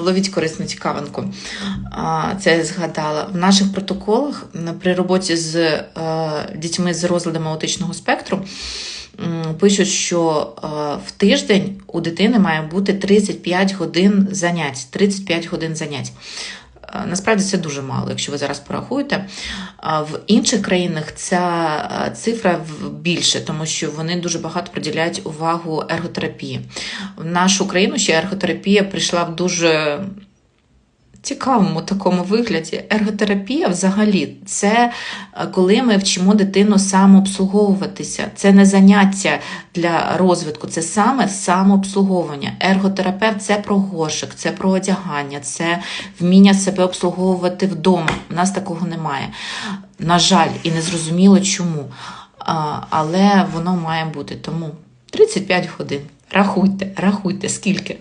Ловіть корисну цікавинку. Це я згадала. В наших протоколах при роботі з е, дітьми з розладами аутичного спектру пишуть, що е, в тиждень у дитини має бути 35 годин занять. 35 годин занять. Е, Насправді це дуже мало, якщо ви зараз порахуєте. В інших країнах ця цифра більше, тому що вони дуже багато приділяють увагу ерготерапії. В нашу країну ще ерготерапія прийшла в дуже цікавому такому вигляді. Ерготерапія взагалі це е, коли ми вчимо дитину самообслуговуватися. Це не заняття для розвитку, це саме самообслуговування. Ерготерапевт це про гошик, це про одягання, це вміння себе обслуговувати вдома. У нас такого немає. На жаль, і не зрозуміло чому. Але воно має бути. Тому 35 годин. Рахуйте, рахуйте, скільки.